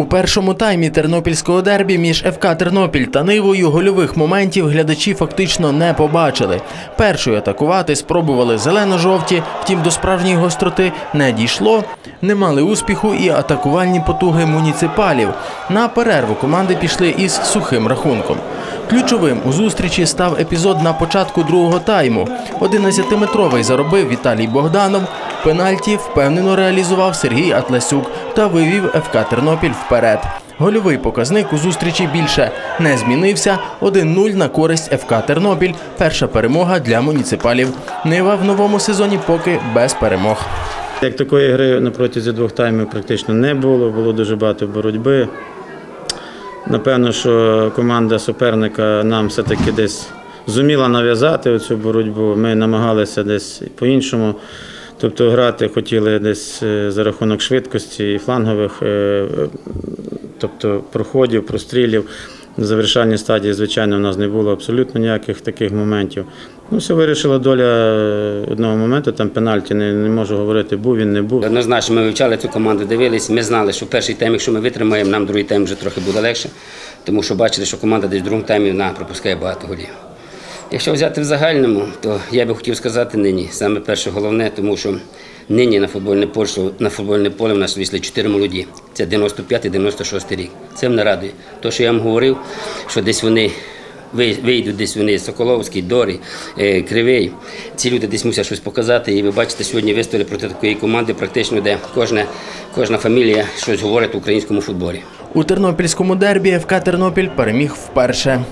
У першому таймі тернопільського дербі між ФК Тернопіль та Нивою гольових моментів глядачі фактично не побачили. Першою атакувати спробували зелено-жовті, втім до справжньої гостроти не дійшло. Не мали успіху і атакувальні потуги муніципалів. На перерву команди пішли із сухим рахунком. Ключовим у зустрічі став епізод на початку другого тайму. 11-метровий заробив Віталій Богданов. Пенальті впевнено реалізував Сергій Атласюк та вивів ФК Тернопіль вперед. Гольовий показник у зустрічі більше не змінився. 1-0 на користь ФК Тернопіль. Перша перемога для муніципалів. Нива в новому сезоні поки без перемог. Як такої гри на протязі двох таймів практично не було, було дуже багато боротьби. Напевно, що команда суперника нам все-таки десь зуміла нав'язати цю боротьбу. Ми намагалися десь по-іншому. Тобто грати хотіли десь е, за рахунок швидкості і флангових, е, тобто проходів, прострілів. В завершальній стадії, звичайно, у нас не було абсолютно ніяких таких моментів. Ну, все вирішила доля е, одного моменту, там пенальті, не, не можу говорити, був він, не був. Однозначно, ми вивчали цю команду, дивились. Ми знали, що перший тайм, якщо ми витримаємо, нам другий тайм вже трохи буде легше, тому що бачили, що команда десь в другому таймі вона пропускає багато голів. Якщо взяти в загальному, то я би хотів сказати нині. Саме перше головне, тому що нині на футбольне поле, на футбольне поле в нас вийшли чотири молоді. Це 95-96 рік. Це мене радує. То, що я вам говорив, що десь вони вийдуть десь вони Соколовський, Дорі, е, Кривий. Ці люди десь мусять щось показати. І ви бачите, сьогодні вистояли проти такої команди, практично, де кожна, кожна фамілія щось говорить в українському футболі. У тернопільському дербі ФК Тернопіль переміг вперше.